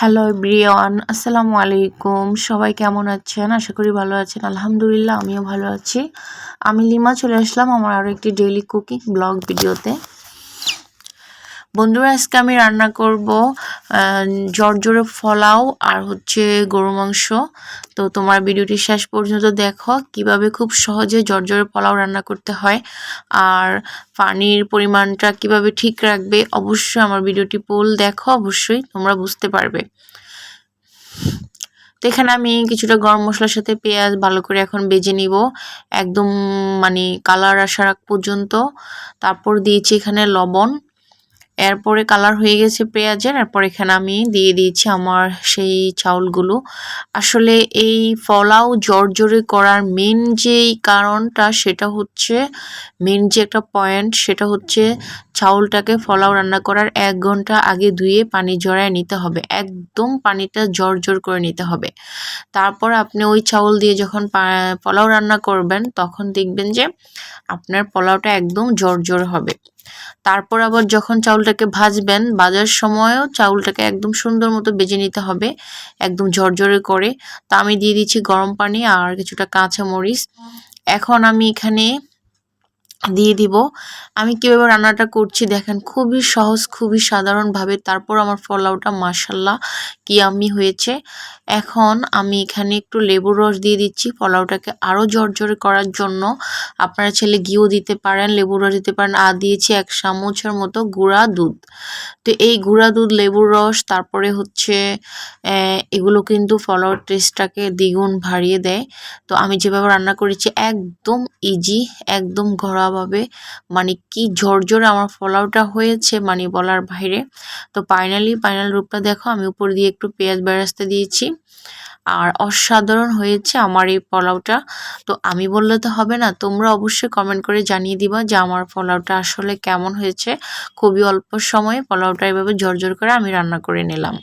Hello Brian আসসালামু আলাইকুম সবাই কেমন আছেন? আশা করি ভালো আছেন। আলহামদুলিল্লাহ, আমিও ভালো আছি। আমি লিমা চলে আসলাম আমার আরও একটি ডেইলি কুকিং ব্লগ ভিডিওতে বন্ধুরা, আজকে আমি রান্না করব জর্জরে ফলাও আর হচ্ছে গরু মাংস। তো তোমার ভিডিওটি শেষ পর্যন্ত দেখো, কীভাবে খুব সহজে জর্জরে পোলাও রান্না করতে হয় আর পানির পরিমাণটা কীভাবে ঠিক রাখবে, অবশ্যই আমার ভিডিওটি পোল দেখো, অবশ্যই তোমরা বুঝতে পারবে। তো এখানে আমি কিছুটা গরম মশলার সাথে পেঁয়াজ ভালো করে এখন বেজে নিব, একদম মানে কালার আসার পর্যন্ত। তারপর দিয়েছি এখানে লবণ। এরপরে কালার হয়ে গেছে পেঁয়াজের। এরপর এখানে আমি দিয়ে দিয়েছি আমার সেই চাউলগুলো। আসলে এই ফলাও জর্জরে করার মেন যেই কারণটা সেটা হচ্ছে মেন যে একটা পয়েন্ট সেটা হচ্ছে চাউলটাকে ফলাও রান্না করার এক ঘণ্টা আগে ধুয়ে পানি জড়ায় নিতে হবে। একদম পানিটা জর্জর করে নিতে হবে। তারপর আপনি ওই চাউল দিয়ে যখন পোলাও রান্না করবেন, তখন দেখবেন যে আপনার পোলাওটা একদম জর্জর হবে। তারপর আবার যখন চাউলটাকে ভাজবেন, ভাজার সময়ও চাউলটাকে একদম সুন্দর মতো বেজে নিতে হবে, একদম ঝরঝরে করে। তা আমি দিয়ে দিচ্ছি গরম পানি আর কিছুটা কাঁচামরিচ। এখন আমি এখানে দিয়ে দিব। আমি কীভাবে রান্নাটা করছি দেখেন, খুবই সহজ, খুবই সাধারণভাবে। তারপর আমার ফলাওটা মাসাল্লাহ কি আমি হয়েছে। এখন আমি এখানে একটু লেবুর রস দিয়ে দিচ্ছি পোলাওটাকে আরও জর্জরে করার জন্য। আপনারা ছেলে ঘিও দিতে পারেন, লেবুর রস দিতে পারেন। আর দিয়েছি এক চামচের মতো গুঁড়া দুধ। তো এই গুঁড়া দুধ, লেবুর রস, তারপরে হচ্ছে এগুলো কিন্তু পোলাওর টেস্টটাকে দ্বিগুণ বাড়িয়ে দেয়। তো আমি যেভাবে রান্না করেছি একদম ইজি একদম ঘরোয়াভাবে মানে কি ঝরঝরে আমার ফলাওটা হয়েছে মানে বলার বাইরে। তো ফাইনালি ফাইনাল রূপটা দেখো, আমি উপর দিয়ে একটু পেঁয়াজ বেরাস্তে দিয়েছি। আর অসাধারণ হয়েছে আমার এই পোলাওটা তো আমি বললে তো হবে না, তোমরা অবশ্যই কমেন্ট করে জানিয়ে দিবা যে আমার পোলাওটা আসলে কেমন হয়েছে। খুবই অল্প সময়ে পোলাওটা এভাবে ঝরঝর করে আমি রান্না করে নিলাম।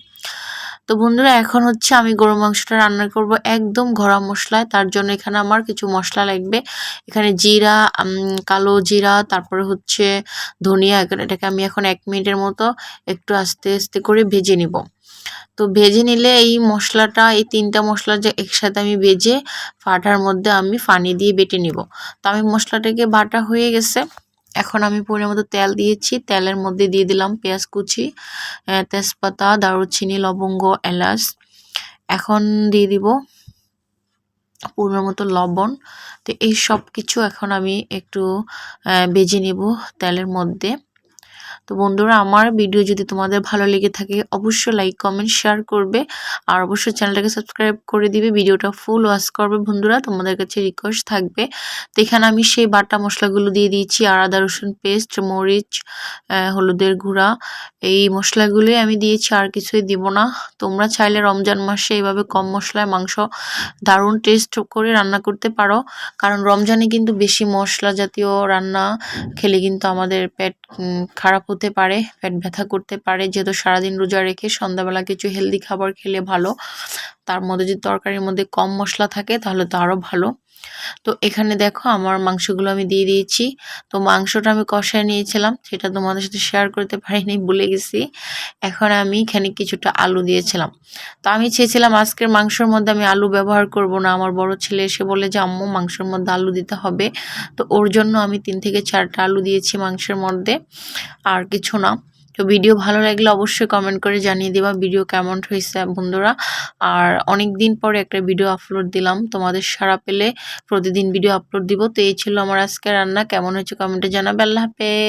তো বন্ধুরা, এখন হচ্ছে আমি গরু মাংসটা রান্না করব একদম ঘরা মশলায়। তার জন্য এখানে আমার কিছু মশলা লাগবে। এখানে জিরা কালো জিরা, তারপরে হচ্ছে ধনিয়া এটাকে আমি এখন এক মিনিটের মতো একটু আস্তে আস্তে করে ভেজে নিব। তো ভেজে নিলে এই মশলাটা, এই তিনটা মশলা যে একসাথে আমি ভেজে ফাটার মধ্যে আমি ফানি দিয়ে বেটে নিব। তো আমি মশলাটাকে বাটা হয়ে গেছে। এখন আমি পরিমাণ মতো তেল দিয়েছি। তেলের মধ্যে দিয়ে দিলাম পেঁয়াজ কুচি তেজপাতা, দারুচিনি, লবঙ্গ, এলাচ। এখন দিয়ে দিব পরিমাণ মতো লবণ। তো এই সব কিছু এখন আমি একটু বেজে নেব তেলের মধ্যে। তো বন্ধুরা, আমার ভিডিও যদি তোমাদের ভালো লেগে থাকে, অবশ্যই লাইক কমেন্ট শেয়ার করবে। আর অবশ্যই চ্যানেলটাকে সাবস্ক্রাইব করে দিবে। ভিডিওটা ফুল ওয়াশ করবে বন্ধুরা, তোমাদের কাছে রিকোয়েস্ট থাকবে। তো এখানে আমি সেই বাটা মশলাগুলো দিয়ে দিয়েছি। আর আদা, রসুন পেস্ট মরিচ হলুদের গুঁড়া এই মশলাগুলোই আমি দিয়েছি, আর কিছুই দিব না। তোমরা চাইলে রমজান মাসে এইভাবে কম মশলায় মাংস দারুণ টেস্ট করে রান্না করতে পারো। কারণ রমজানে কিন্তু বেশি মশলা জাতীয় রান্না খেলে কিন্তু আমাদের পেট খারাপ হতে পারে, পেট ব্যথা করতে পারে। যেহেতু সারাদিন রোজা রেখে সন্ধ্যাবেলা কিছু হেলদি খাবার খেলে ভালো, তার মধ্যে যদি তরকারির মধ্যে কম মশলা থাকে তাহলে তো আরও ভালো। তো এখানে দেখো আমার মাংসগুলো আমি দিয়ে দিয়েছি। তো মাংসটা আমি কষায় নিয়েছিলাম, সেটা তোমাদের সাথে শেয়ার করতে পারিনি, ভুলে গেছি। এখন আমি এখানে কিছুটা আলু দিয়েছিলাম। তো আমি চেয়েছিলাম আজকের মাংসের মধ্যে আমি আলু ব্যবহার করব না, আমার বড় ছেলে এসে বলে যে, আম্মু, মাংসের মধ্যে আলু দিতে হবে। তো ওর জন্য আমি তিন থেকে চারটা আলু দিয়েছি মাংসের মধ্যে, আর কিছু না। তো ভিডিও ভালো লাগলে অবশ্যই কমেন্ট করে জানিয়ে দিবা ভিডিও কেমন হয়েছে বন্ধুরা। আর অনেক দিন পরে একটা ভিডিও আপলোড দিলাম, তোমাদের সারা পেলে প্রতিদিন ভিডিও আপলোড দিব। তো এই ছিল আমার আজকে রান্না, কেমন হয়েছে কমেন্টে জানাবে, আল্লাহ হাফেজ।